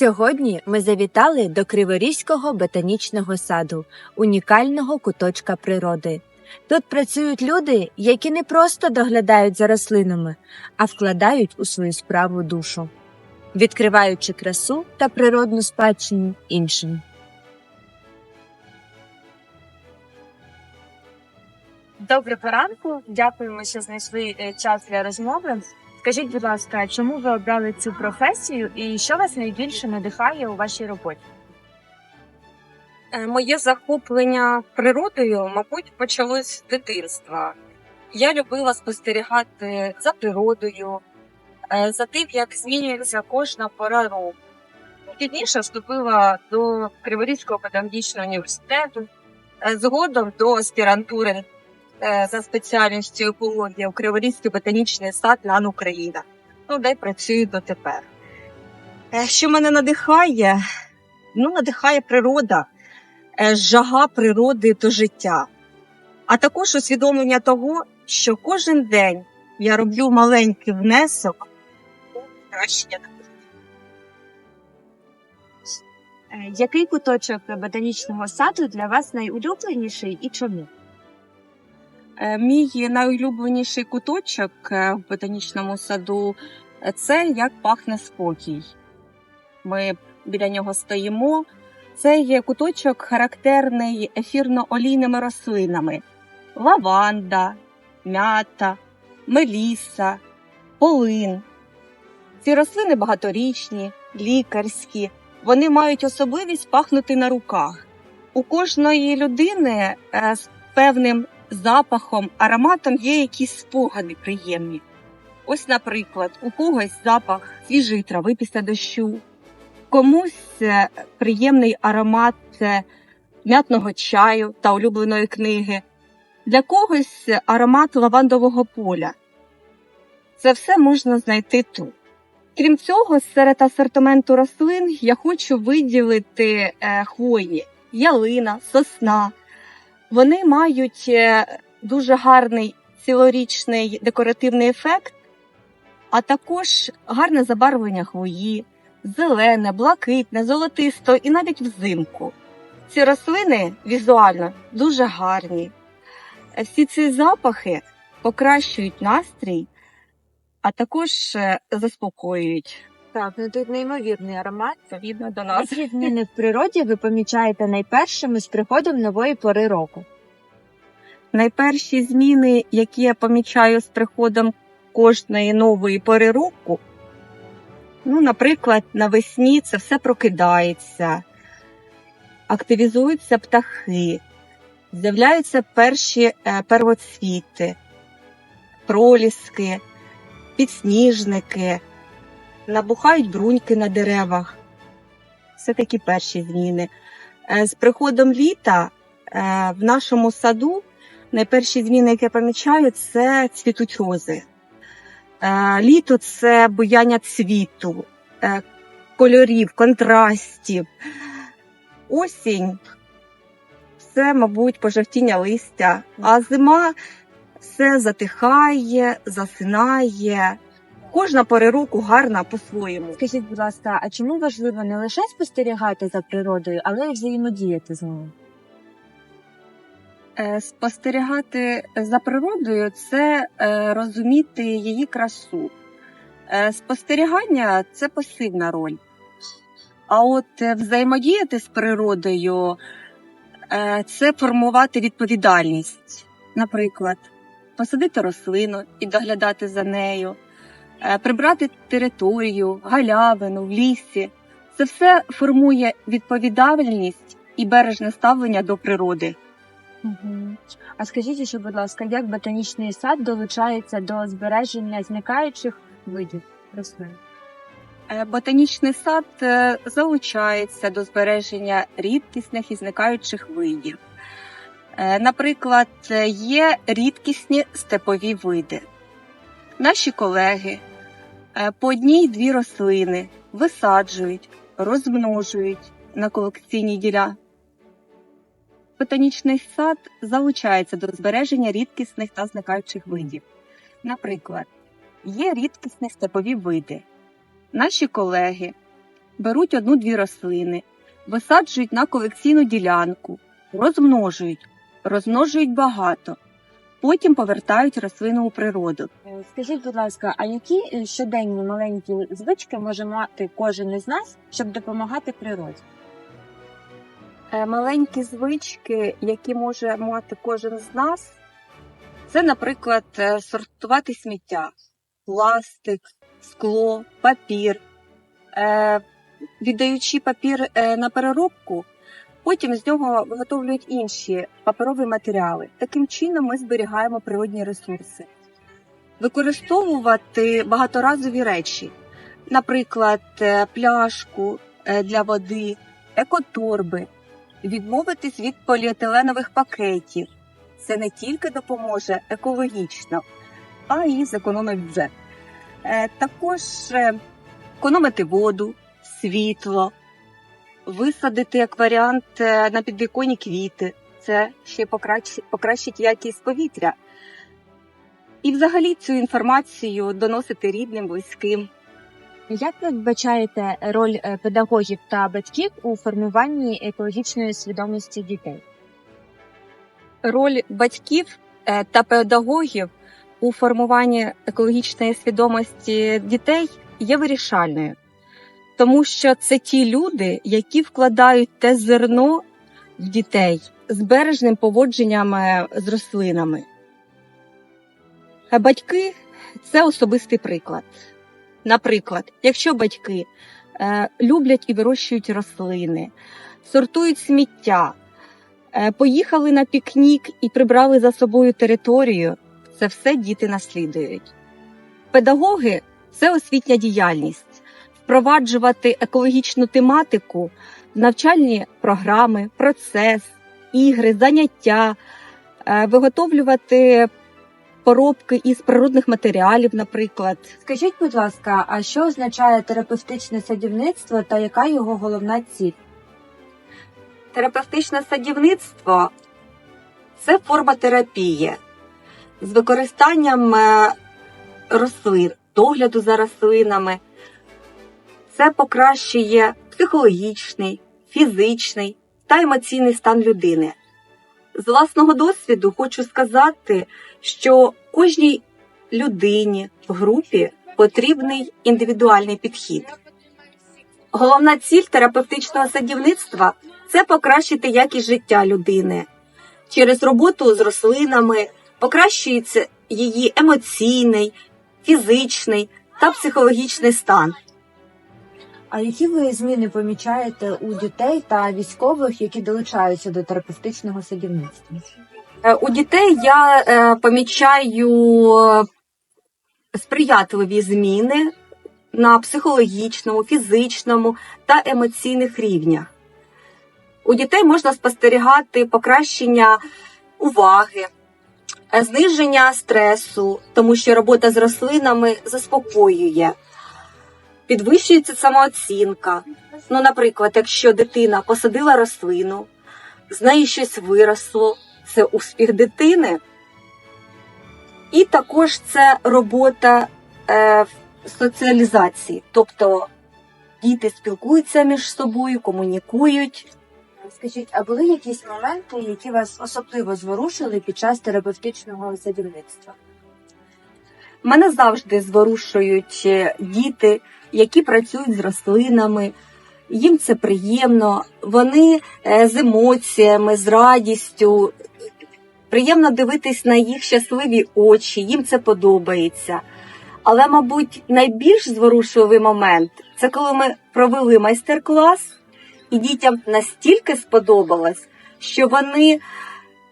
Сьогодні ми завітали до Криворізького ботанічного саду, унікального куточка природи. Тут працюють люди, які не просто доглядають за рослинами, а вкладають у свою справу душу, відкриваючи красу та природну спадщину іншим. Доброго ранку, дякуємо, що знайшли е, час для розмови. Скажіть, будь ласка, чому ви обрали цю професію і що вас найбільше надихає у вашій роботі? Е, Моє захоплення природою, мабуть, почалось з дитинства. Я любила спостерігати за природою, е, за тим, як змінюється кожна пора року. Пізніше вступила до Криворізького педагогічного університету, е, згодом до аспірантури за спеціальністю екологія у Криворізький ботанічний сад НАН Україна. Ну, де працюю дотепер. Е, Що мене надихає? Ну, надихає природа е, жага природи до життя, а також усвідомлення того, що кожен день я роблю маленький внесок у покращення. Е, Який куточок ботанічного саду для вас найулюбленіший і чому? Е, Мій найулюбленіший куточок е, в ботанічному саду е, це як пахне спокій. Ми біля нього стоїмо. Це є куточок характерний ефірно-олійними рослинами: лаванда, мята, меліса, полин. Ці рослини багаторічні, лікарські. Вони мають особливість пахнути на руках. У кожної людини з певним запахом, ароматом є якісь спогади приємні. Ось, наприклад, у когось запах свіжої трави після дощу, комусь е, приємний аромат е, м'ятного чаю та улюбленої книги, для когось аромат лавандового поля. Це все можна знайти тут. Крім цього, серед асортименту рослин я хочу виділити е, хвойні, ялина, сосна. Вони мають е, дуже гарний цілорічний декоративний ефект, а також гарне забарвлення хвої, зелене, блакитне, золотисто і навіть взимку. Ці рослини візуально дуже гарні. Всі ці запахи покращують настрій, а також е, заспокоюють Так, ну тут неймовірний аромат. відповідно до нас. Які зміни в природі ви помічаєте найпершими з приходом нової пори року? Найперші зміни, які я помічаю з приходом кожної нової пори року, ну, наприклад, навесні це все прокидається, активізуються птахи, з'являються перші е, первоцвіти, проліски, підсніжники, набухають бруньки на деревах. Це такі перші зміни. Е, З приходом літа е, в нашому саду найперші зміни, які я помічаю, це цвітуть рози. Е, Літо це буяння цвіту, кольорів, контрастів. Осінь це, мабуть, пожовтіння листя, а зима все затихає, засинає. Кожна пора року гарна по-своєму. Скажіть, будь ласка, а чому важливо не лише спостерігати за природою, але й взаємодіяти з нею? Е, Спостерігати за природою це е, розуміти її красу. Е, Спостерігання це пасивна роль. А от взаємодіяти з природою це формувати відповідальність. Наприклад, посадити рослину і доглядати за нею, прибрати територію, галявину в лісі. Це все формує відповідальність і бережне ставлення до природи. Угу. А скажіть ще, будь ласка, як ботанічний сад долучається до збереження зникаючих видів рослин? Е, Ботанічний сад е, залучається до збереження рідкісних і зникаючих видів. Е, Наприклад, е, є рідкісні степові види. Наші колеги е, по одній-дві рослини висаджують, розмножують на колекційній ділянці. Ботанічний сад залучається до збереження рідкісних та зникаючих видів. Наприклад, є рідкісні степові види. Наші колеги беруть одну-дві рослини, висаджують на колекційну ділянку, розмножують, розмножують багато, потім повертають рослину у природу. Е, Скажіть, будь ласка, а які е, щоденні маленькі звички може мати кожен із нас, щоб допомагати природі? Е, Маленькі звички, які може мати кожен з нас, це, наприклад, сортувати сміття, пластик, скло, папір. Віддаючи папір на переробку, потім з нього виготовлюють інші паперові матеріали. Таким чином ми зберігаємо природні ресурси. Використовувати багаторазові речі, наприклад, е, пляшку е, для води, екоторби, відмовитись від поліетиленових пакетів. Це не тільки допоможе екологічно, а й зекономить бюджет. Е, Також економити воду, світло, висадити як варіант е, на підвіконні квіти. Це ще покращить, покращить якість повітря. І взагалі цю інформацію доносити рідним, близьким. Як ви вбачаєте роль е, педагогів та батьків у формуванні екологічної свідомості дітей? роль батьків е, та педагогів у формуванні екологічної свідомості дітей є вирішальною, тому що це ті люди, які вкладають те зерно в дітей з бережним поводженням е, з рослинами. А батьки це особистий приклад. Наприклад, якщо батьки е, люблять і вирощують рослини, сортують сміття, Е, Поїхали на пікнік і прибрали за собою територію. Це все діти наслідують. Педагоги це освітня діяльність, впроваджувати екологічну тематику в навчальні програми, процес, ігри, заняття, е, виготовлювати поробки із природних матеріалів, наприклад. Скажіть, будь ласка, а що означає терапевтичне садівництво та яка його головна ціль? Терапевтичне садівництво це форма терапії з використанням е, рослин, догляду за рослинами. Це покращує психологічний, фізичний та емоційний стан людини. З власного досвіду хочу сказати, що кожній людині в групі потрібний індивідуальний підхід. Головна ціль терапевтичного садівництва це покращити якість життя людини. Через роботу з рослинами покращується її емоційний, фізичний та психологічний стан. А які ви зміни помічаєте у дітей та військових, які долучаються до терапевтичного садівництва? Е, У дітей я е, помічаю е, сприятливі зміни на психологічному, фізичному та емоційних рівнях. У дітей можна спостерігати покращення уваги, е, зниження стресу, тому що робота з рослинами заспокоює, підвищується самооцінка. Ну, наприклад, якщо дитина посадила рослину, з неї щось виросло, це успіх дитини. І також це робота е, в соціалізації, тобто діти спілкуються між собою, комунікують. Скажіть, а були якісь моменти, які вас особливо зворушили під час терапевтичного садівництва? Мене завжди зворушують е, діти, які працюють з рослинами. Їм це приємно, вони е, з емоціями, з радістю. Приємно дивитись на їх щасливі очі, їм це подобається. Але, мабуть, найбільш зворушливий момент це коли ми провели майстер-клас, і дітям настільки сподобалось, що вони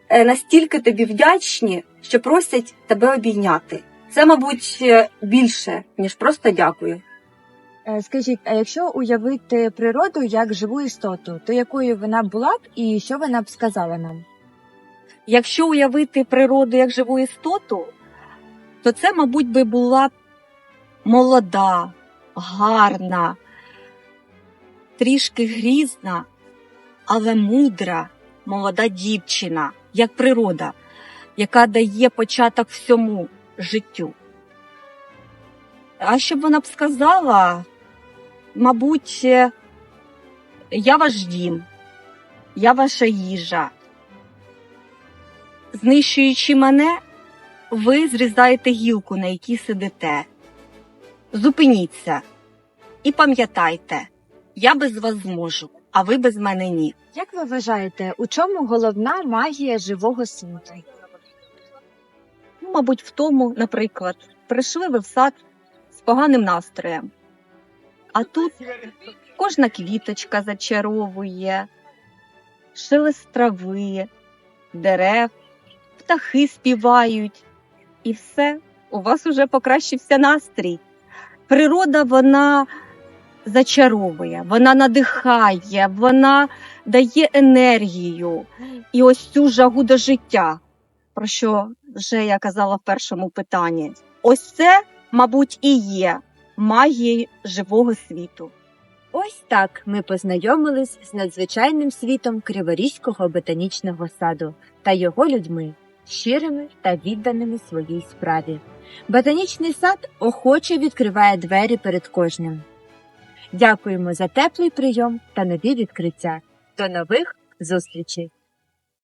е, настільки тобі вдячні, що просять тебе обійняти. Це, мабуть, е, більше, ніж просто дякую. Е, Скажіть, а якщо уявити природу як живу істоту, то якою вона була б і що вона б сказала нам? Якщо уявити природу як живу істоту, то це, мабуть, би була б молода, гарна, трішки грізна, але мудра, молода дівчина, як природа, яка дає початок всьому життю. А щоб вона б сказала, мабуть, е, Я ваш дім, я ваша їжа. Знищуючи мене, ви зрізаєте гілку, на якій сидите. Зупиніться і пам'ятайте, я без вас зможу, а ви без мене ні. Як ви вважаєте, у чому головна магія живого світу? Ну, Мабуть, в тому, наприклад, прийшли ви в сад з поганим настроєм, а тут кожна квіточка зачаровує, шелест трави, дерев, птахи співають, і все, у вас уже покращився настрій. Природа вона зачаровує, вона надихає, вона дає енергію і ось цю жагу до життя, про що вже я казала в першому питанні. Ось це, мабуть, і є магією живого світу. Ось так ми познайомились з надзвичайним світом Криворізького ботанічного саду та його людьми, щирими та відданими своїй справі. Ботанічний сад охоче відкриває двері перед кожним. Дякуємо за теплий прийом та нові відкриття. До нових зустрічей!